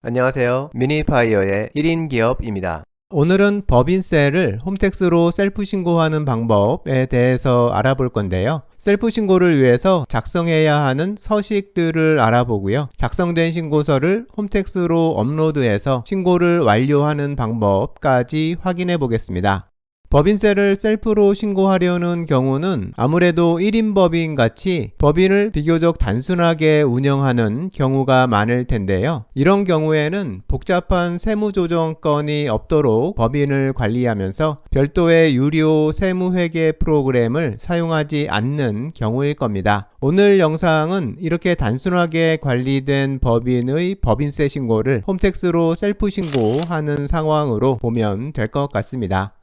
안녕하세요. 미니파이어의 1인 기업입니다. 오늘은 법인세를 홈택스로 셀프 신고하는 방법에 대해서 알아볼 건데요. 셀프 신고를 위해서 작성해야 하는 서식들을 알아보고요. 작성된 신고서를 홈택스로 업로드해서 신고를 완료하는 방법까지 확인해 보겠습니다. 법인세를 셀프로 신고하려는 경우는 아무래도 1인 법인 같이 법인을 비교적 단순하게 운영하는 경우가 많을 텐데요. 이런 경우에는 복잡한 세무조정건이 없도록 법인을 관리하면서 별도의 유료 세무회계 프로그램을 사용하지 않는 경우일 겁니다. 오늘 영상은 이렇게 단순하게 관리된 법인의 법인세 신고를 홈택스로 셀프 신고하는 상황으로 보면 될 것 같습니다.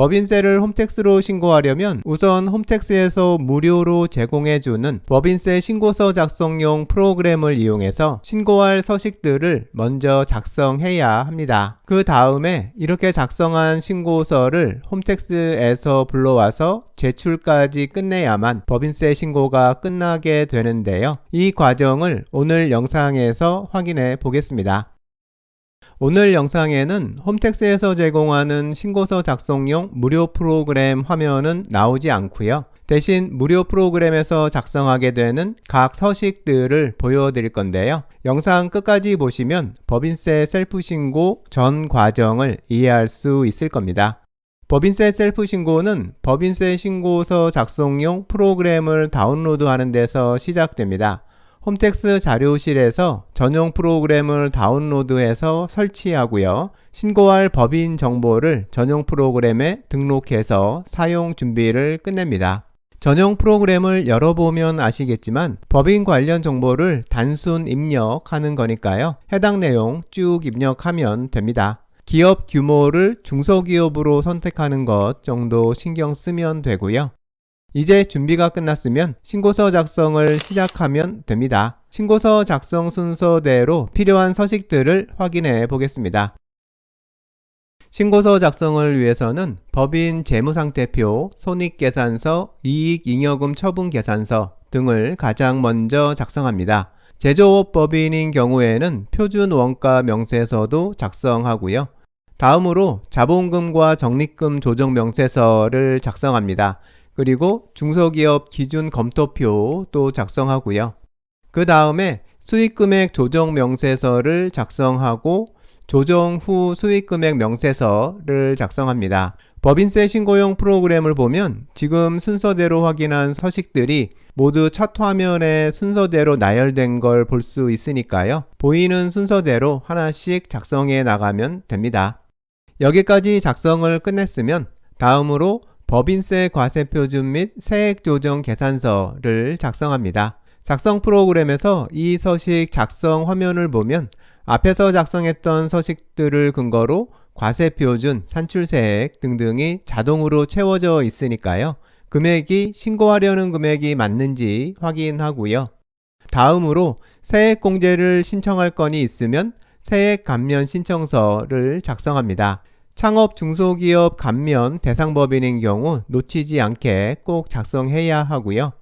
법인세를 홈택스로 신고하려면 우선 홈택스에서 무료로 제공해주는 법인세 신고서 작성용 프로그램을 이용해서 신고할 서식들을 먼저 작성해야 합니다. 그 다음에 이렇게 작성한 신고서를 홈택스에서 불러와서 제출까지 끝내야만 법인세 신고가 끝나게 되는데요. 이 과정을 오늘 영상에서 확인해 보겠습니다. 오늘 영상에는 홈택스에서 제공하는 신고서 작성용 무료 프로그램 화면은 나오지 않고요. 대신 무료 프로그램에서 작성하게 되는 각 서식들을 보여드릴 건데요. 영상 끝까지 보시면 법인세 셀프 신고 전 과정을 이해할 수 있을 겁니다. 법인세 셀프 신고는 법인세 신고서 작성용 프로그램을 다운로드하는 데서 시작됩니다. 홈택스 자료실에서 전용 프로그램을 다운로드해서 설치하고요. 신고할 법인 정보를 전용 프로그램에 등록해서 사용 준비를 끝냅니다. 전용 프로그램을 열어보면 아시겠지만 법인 관련 정보를 단순 입력하는 거니까요. 해당 내용 쭉 입력하면 됩니다. 기업 규모를 중소기업으로 선택하는 것 정도 신경 쓰면 되고요. 이제 준비가 끝났으면 신고서 작성을 시작하면 됩니다. 신고서 작성 순서대로 필요한 서식들을 확인해 보겠습니다. 신고서 작성을 위해서는 법인 재무상태표, 손익계산서, 이익잉여금 처분계산서 등을 가장 먼저 작성합니다. 제조업 법인인 경우에는 표준 원가 명세서도 작성하고요. 다음으로 자본금과 적립금 조정 명세서를 작성합니다. 그리고 중소기업 기준 검토표도 작성하고요. 그 다음에 수익금액 조정 명세서를 작성하고 조정 후 수익금액 명세서를 작성합니다. 법인세 신고용 프로그램을 보면 지금 순서대로 확인한 서식들이 모두 첫 화면에 순서대로 나열된 걸 볼 수 있으니까요. 보이는 순서대로 하나씩 작성해 나가면 됩니다. 여기까지 작성을 끝냈으면 다음으로 법인세 과세표준 및 세액조정 계산서를 작성합니다. 작성 프로그램에서 이 서식 작성 화면을 보면 앞에서 작성했던 서식들을 근거로 과세표준, 산출세액 등등이 자동으로 채워져 있으니까요. 금액이 신고하려는 금액이 맞는지 확인하고요. 다음으로 세액공제를 신청할 건이 있으면 세액 감면 신청서를 작성합니다. 창업 중소기업 감면 대상법인인 경우 놓치지 않게 꼭 작성해야 하고요.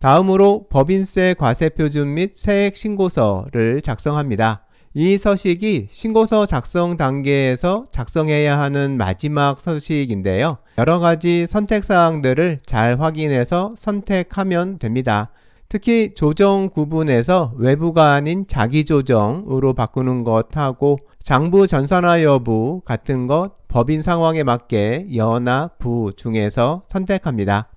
다음으로 법인세 과세표준 및 세액 신고서를 작성합니다. 이 서식이 신고서 작성 단계에서 작성해야 하는 마지막 서식인데요. 여러 가지 선택 사항들을 잘 확인해서 선택하면 됩니다. 특히 조정 구분에서 외부가 아닌 자기 조정으로 바꾸는 것하고 장부 전산화 여부 같은 것 법인 상황에 맞게 여나 부 중에서 선택합니다.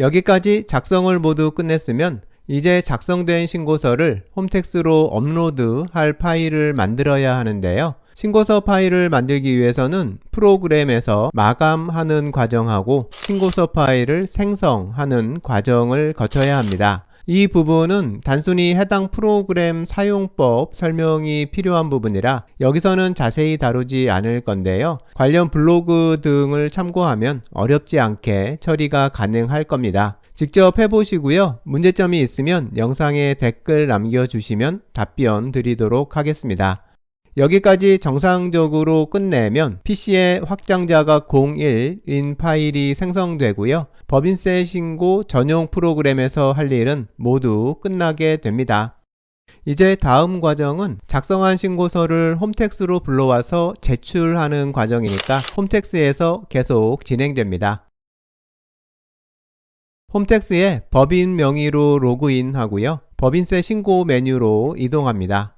여기까지 작성을 모두 끝냈으면 이제 작성된 신고서를 홈택스로 업로드 할 파일을 만들어야 하는데요. 신고서 파일을 만들기 위해서는 프로그램에서 마감하는 과정하고 신고서 파일을 생성하는 과정을 거쳐야 합니다. 이 부분은 단순히 해당 프로그램 사용법 설명이 필요한 부분이라 여기서는 자세히 다루지 않을 건데요. 관련 블로그 등을 참고하면 어렵지 않게 처리가 가능할 겁니다. 직접 해보시고요. 문제점이 있으면 영상에 댓글 남겨주시면 답변 드리도록 하겠습니다. 여기까지 정상적으로 끝내면 PC에 확장자가 01인 파일이 생성되고요. 법인세 신고 전용 프로그램에서 할 일은 모두 끝나게 됩니다. 이제 다음 과정은 작성한 신고서를 홈택스로 불러와서 제출하는 과정이니까 홈택스에서 계속 진행됩니다. 홈택스에 법인 명의로 로그인 하고요. 법인세 신고 메뉴로 이동합니다.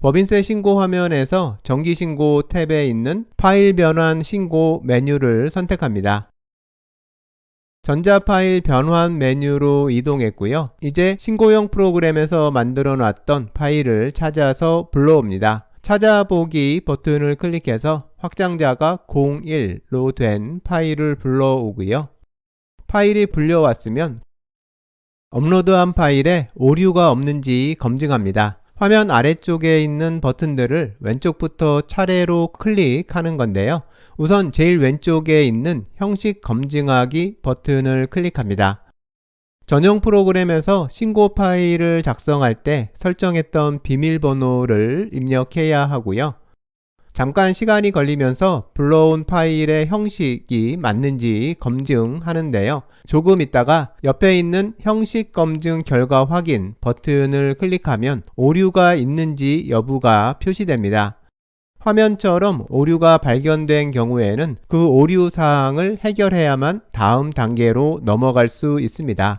법인세 신고 화면에서 정기신고 탭에 있는 파일 변환 신고 메뉴를 선택합니다. 전자파일 변환 메뉴로 이동했고요. 이제 신고용 프로그램에서 만들어 놨던 파일을 찾아서 불러옵니다. 찾아보기 버튼을 클릭해서 확장자가 01로 된 파일을 불러오고요. 파일이 불려왔으면 업로드한 파일에 오류가 없는지 검증합니다. 화면 아래쪽에 있는 버튼들을 왼쪽부터 차례로 클릭하는 건데요. 우선 제일 왼쪽에 있는 형식 검증하기 버튼을 클릭합니다. 전용 프로그램에서 신고 파일을 작성할 때 설정했던 비밀번호를 입력해야 하고요. 잠깐 시간이 걸리면서 불러온 파일의 형식이 맞는지 검증하는데요. 조금 있다가 옆에 있는 형식 검증 결과 확인 버튼을 클릭하면 오류가 있는지 여부가 표시됩니다. 화면처럼 오류가 발견된 경우에는 그 오류 사항을 해결해야만 다음 단계로 넘어갈 수 있습니다.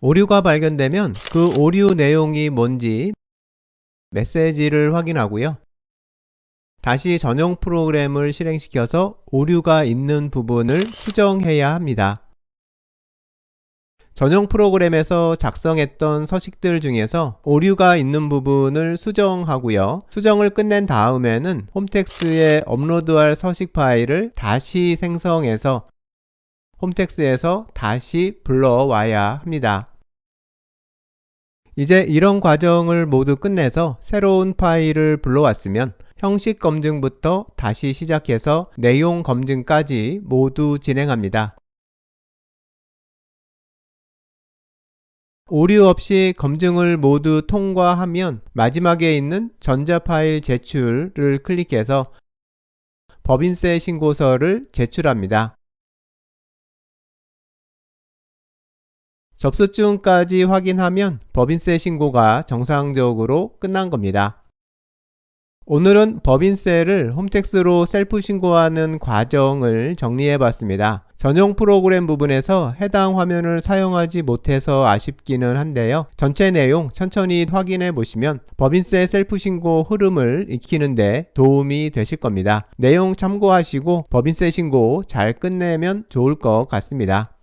오류가 발견되면 그 오류 내용이 뭔지 메시지를 확인하고요. 다시 전용 프로그램을 실행시켜서 오류가 있는 부분을 수정해야 합니다. 전용 프로그램에서 작성했던 서식들 중에서 오류가 있는 부분을 수정하고요. 수정을 끝낸 다음에는 홈텍스에 업로드할 서식 파일을 다시 생성해서 홈텍스에서 다시 불러와야 합니다. 이제 이런 과정을 모두 끝내서 새로운 파일을 불러왔으면 형식 검증부터 다시 시작해서 내용 검증까지 모두 진행합니다. 오류 없이 검증을 모두 통과하면 마지막에 있는 전자 파일 제출을 클릭해서 법인세 신고서를 제출합니다. 접수증까지 확인하면 법인세 신고가 정상적으로 끝난 겁니다. 오늘은 법인세를 홈택스로 셀프 신고하는 과정을 정리해 봤습니다. 전용 프로그램 부분에서 해당 화면을 사용하지 못해서 아쉽기는 한데요. 전체 내용 천천히 확인해 보시면 법인세 셀프 신고 흐름을 익히는데 도움이 되실 겁니다. 내용 참고하시고 법인세 신고 잘 끝내면 좋을 것 같습니다.